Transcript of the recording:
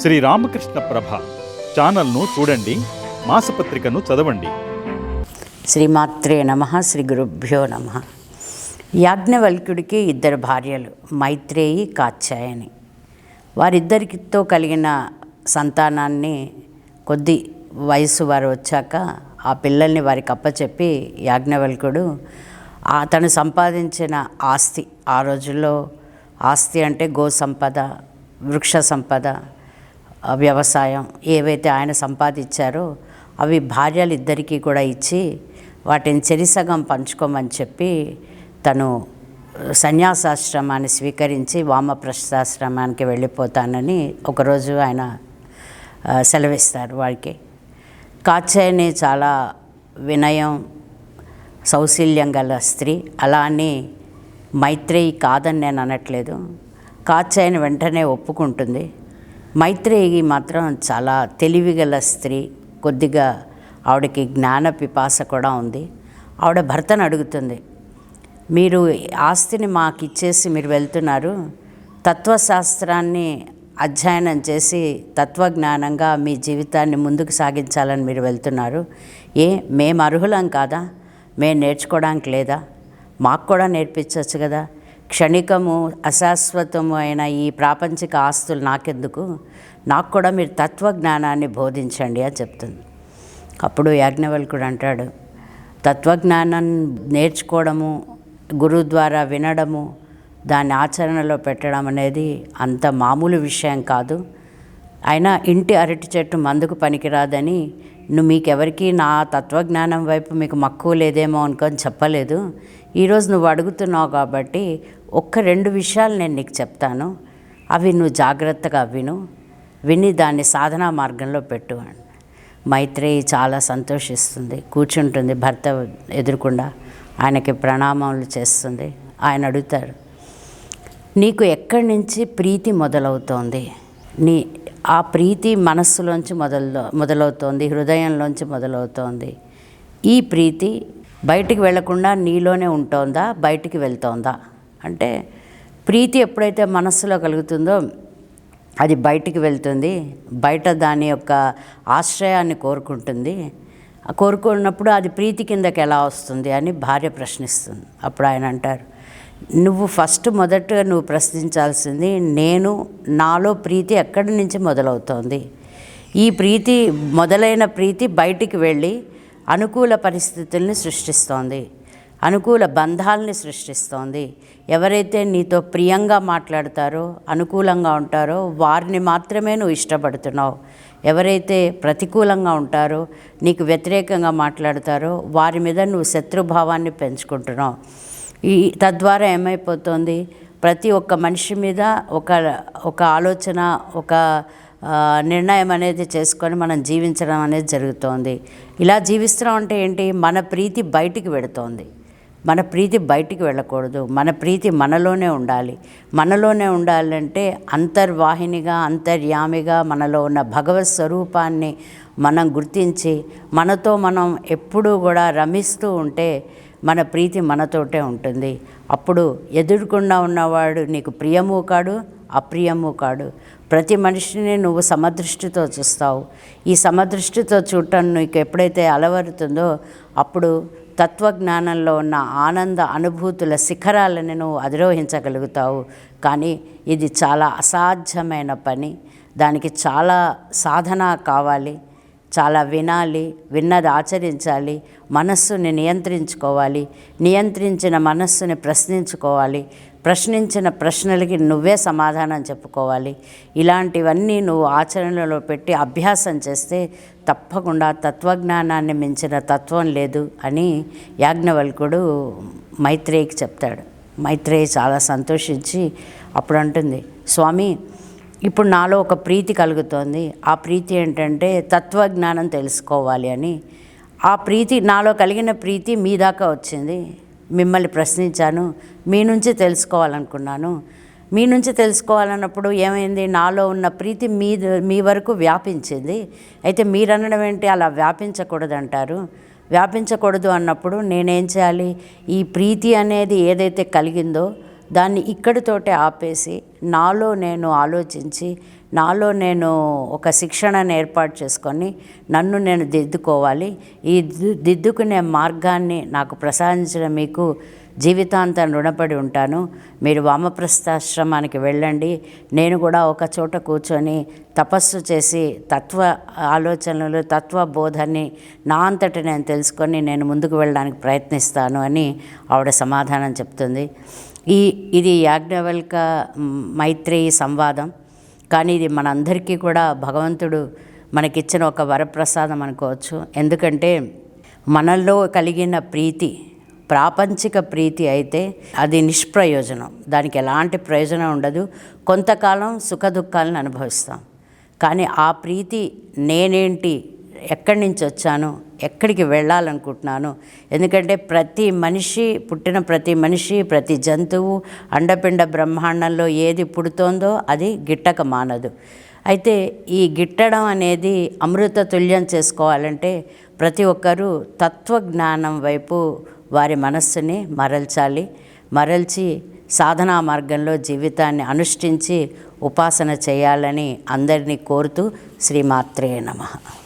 శ్రీ రామకృష్ణ ప్రభ ఛానల్ను చూడండి మాసపత్రికను చదవండి. శ్రీమాత్రే నమ శ్రీ గురుభ్యో నమ. యాజ్ఞవల్క్యుడికి ఇద్దరు భార్యలు మైత్రేయి కాత్యాయని. వారిద్దరితో కలిగిన సంతానాన్ని కొద్ది వయసు వారు వచ్చాక ఆ పిల్లల్ని వారికి అప్పచెప్పి యాజ్ఞవల్కుడు తను సంపాదించిన ఆస్తి ఆ రోజుల్లో ఆస్తి అంటే గో సంపద వృక్ష సంపద వ్యవసాయం ఏవైతే ఆయన సంపాదించారో అవి భార్యలు ఇద్దరికీ కూడా ఇచ్చి వాటిని చెరిసగం పంచుకోమని చెప్పి తను సన్యాసాశ్రమాన్ని స్వీకరించి వామప్రస్థాశ్రమానికి వెళ్ళిపోతానని ఒకరోజు ఆయన సెలవిస్తారు వారికి కాచాయని చాలా వినయం సౌశీల్యం గల స్త్రీ. అలా అని మైత్రేయి కాదని నేను అనట్లేదు. కాచాయని వెంటనే ఒప్పుకుంటుంది. మైత్రేయి మాత్రం చాలా తెలివిగల స్త్రీ. కొద్దిగా ఆవిడకి జ్ఞాన పిపాస కూడా ఉంది. ఆవిడ భర్తను అడుగుతుంది మీరు ఆస్తిని మాకు ఇచ్చేసి మీరు వెళ్తున్నారు. తత్వశాస్త్రాన్ని అధ్యయనం చేసి తత్వజ్ఞానంగా మీ జీవితాన్ని ముందుకు సాగించాలని మీరు వెళ్తున్నారు. ఏ మేము అర్హులం కాదా? మేము నేర్చుకోవడానికి లేదా? మాకు కూడా నేర్పించవచ్చు కదా. క్షణికము అశాశ్వతము అయిన ఈ ప్రాపంచిక ఆస్తులు నాకెందుకు? నాకు కూడా మీరు తత్వజ్ఞానాన్ని బోధించండి అని చెప్తుంది. అప్పుడు యాజ్ఞవల్కుడు అంటాడు తత్వజ్ఞానం నేర్చుకోవడము గురువు ద్వారా వినడము దాన్ని ఆచరణలో పెట్టడం అనేది అంత మామూలు విషయం కాదు. అయినా ఇంటి అరటి చెట్టు మందుకు పనికిరాదని నువ్వు మీకెవరికి నా తత్వజ్ఞానం వైపు మీకు మక్కువ లేదేమో అనుకొని చెప్పలేదు. ఈరోజు నువ్వు అడుగుతున్నావు కాబట్టి ఒక్క రెండు విషయాలు నేను నీకు చెప్తాను. అవి నువ్వు జాగ్రత్తగా విను. విని దాన్ని సాధనా మార్గంలో పెట్టు మైత్రేయి చాలా సంతోషిస్తుంది. కూర్చుంటుంది భర్త ఎదురుకుండా ఆయనకి ప్రణామాలు చేస్తుంది. ఆయన అడుగుతారు నీకు ఎక్కడి నుంచి ప్రీతి మొదలవుతోంది? నీ ఆ ప్రీతి మనస్సులోంచి మొదలు మొదలవుతోంది హృదయంలోంచి మొదలవుతోంది. ఈ ప్రీతి బయటికి వెళ్ళకుండా నీలోనే ఉంటోందా బయటికి వెళ్తోందా? అంటే ప్రీతి ఎప్పుడైతే మనస్సులో కలుగుతుందో అది బయటికి వెళ్తుంది బయట దాని యొక్క ఆశ్రయాన్ని కోరుకుంటుంది. కోరుకున్నప్పుడు అది ప్రీతి కిందకి ఎలా వస్తుంది అని భార్య ప్రశ్నిస్తుంది. అప్పుడు ఆయన అంటారు నువ్వు ఫస్ట్ మొదటగా నువ్వు ప్రశ్నించాల్సింది నేను నాలో ప్రీతి ఎక్కడి నుంచి మొదలవుతోంది? ఈ ప్రీతి మొదలైన ప్రీతి బయటికి వెళ్ళి అనుకూల పరిస్థితుల్ని సృష్టిస్తోంది. అనుకూల బంధాలని సృష్టిస్తోంది. ఎవరైతే నీతో ప్రియంగా మాట్లాడతారో అనుకూలంగా ఉంటారో వారిని మాత్రమే నువ్వు ఇష్టపడుతున్నావు. ఎవరైతే ప్రతికూలంగా ఉంటారో నీకు వ్యతిరేకంగా మాట్లాడతారో వారి మీద నువ్వు శత్రుభావాన్ని పెంచుకుంటున్నావు. ఈ తద్వారా ఏమైపోతుంది? ప్రతి ఒక్క మనిషి మీద ఒక ఒక ఆలోచన ఒక నిర్ణయం అనేది చేసుకొని మనం జీవించడం అనేది జరుగుతోంది. ఇలా జీవిస్తున్నాం అంటే ఏంటి? మన ప్రీతి బయటికి పెడుతోంది మన ప్రీతి బయటికి వెళ్ళకూడదు. మన ప్రీతి మనలోనే ఉండాలి. మనలోనే ఉండాలంటే అంతర్వాహినిగా అంతర్యామిగా మనలో ఉన్న భగవత్ స్వరూపాన్ని మనం గుర్తించి మనతో మనం ఎప్పుడూ కూడా రమిస్తూ ఉంటే మన ప్రీతి మనతోటే ఉంటుంది. అప్పుడు ఎదుర్కొండా ఉన్నవాడు నీకు ప్రియము కాడు అప్రియము కాడు. ప్రతి మనిషిని నువ్వు సమదృష్టితో చూస్తావు. ఈ సమదృష్టితో చూడటం నీకు ఎప్పుడైతే అలవరుతుందో అప్పుడు తత్వజ్ఞానంలో ఉన్న ఆనంద అనుభూతుల శిఖరాలను నువ్వు అధిరోహించగలుగుతావు. కానీ ఇది చాలా అసాధ్యమైన పని. దానికి చాలా సాధన కావాలి. చాలా వినాలి విన్నది ఆచరించాలి మనస్సుని నియంత్రించుకోవాలి నియంత్రించిన మనస్సుని ప్రశ్నించుకోవాలి ప్రశ్నించిన ప్రశ్నలకి నువ్వే సమాధానం చెప్పుకోవాలి. ఇలాంటివన్నీ నువ్వు ఆచరణలో పెట్టి అభ్యాసం చేస్తే తప్పకుండా తత్వజ్ఞానాన్ని మించిన తత్వం లేదు అని యాజ్ఞవల్కుడు మైత్రేయికి చెప్తాడు. మైత్రేయి చాలా సంతోషించి అప్పుడు అంటుంది స్వామి ఇప్పుడు నాలో ఒక ప్రీతి కలుగుతోంది. ఆ ప్రీతి ఏంటంటే తత్వజ్ఞానం తెలుసుకోవాలి అని. ఆ ప్రీతి నాలో కలిగిన ప్రీతి మీ దాకా వచ్చింది. మిమ్మల్ని ప్రశ్నించాను. మీ నుంచి తెలుసుకోవాలనుకున్నాను. మీ నుంచి తెలుసుకోవాలన్నప్పుడు ఏమైంది? నాలో ఉన్న ప్రీతి మీ మీ వరకు వ్యాపించింది. అయితే మీరనడం ఏంటి? అలా వ్యాపించకూడదంటారు. వ్యాపించకూడదు అన్నప్పుడు నేనేం చేయాలి? ఈ ప్రీతి అనేది ఏదైతే కలిగిందో దాన్ని ఇక్కడితోటే ఆపేసి నాలో నేను ఆలోచించి నాలో నేను ఒక శిక్షణను ఏర్పాటు చేసుకొని నన్ను నేను దిద్దుకోవాలి. ఈ దిద్దుకునే మార్గాన్ని నాకు ప్రసాదించిన మీకు జీవితాంతం రుణపడి ఉంటాను. మీరు వామప్రస్థాశ్రమానికి వెళ్ళండి. నేను కూడా ఒక చోట కూర్చొని తపస్సు చేసి తత్వ ఆలోచనలు తత్వ బోధని నా అంతటి నేను తెలుసుకొని నేను ముందుకు వెళ్ళడానికి ప్రయత్నిస్తాను అని ఆవిడ సమాధానం చెప్తుంది. ఈ ఇది యాజ్ఞవల్క మైత్రేయి సంవాదం. కానీ ఇది మనందరికీ కూడా భగవంతుడు మనకిచ్చిన ఒక వరప్రసాదం అనుకోవచ్చు. ఎందుకంటే మనలో కలిగిన ప్రీతి ప్రాపంచిక ప్రీతి అయితే అది నిష్ప్రయోజనం. దానికి ఎలాంటి ప్రయోజనం ఉండదు. కొంతకాలం సుఖ దుఃఖాలను అనుభవిస్తాం. కానీ ఆ ప్రీతి నేనేంటి ఎక్కడి నుంచి వచ్చాను ఎక్కడికి వెళ్ళాలనుకుంటున్నాను. ఎందుకంటే ప్రతి మనిషి పుట్టిన ప్రతి మనిషి ప్రతి జంతువు అండపిండ బ్రహ్మాండంలో ఏది పుడుతోందో అది గిట్టక మానదు అయితే ఈ గిట్టడం అనేది అమృత తుల్యం చేసుకోవాలంటే ప్రతి ఒక్కరూ తత్వజ్ఞానం వైపు వారి మనస్సుని మరల్చాలి. మరల్చి సాధనా మార్గంలో జీవితాన్ని అనుష్ఠించి ఉపాసన చేయాలని అందరినీ కోరుతూ శ్రీమాత్రే నమః.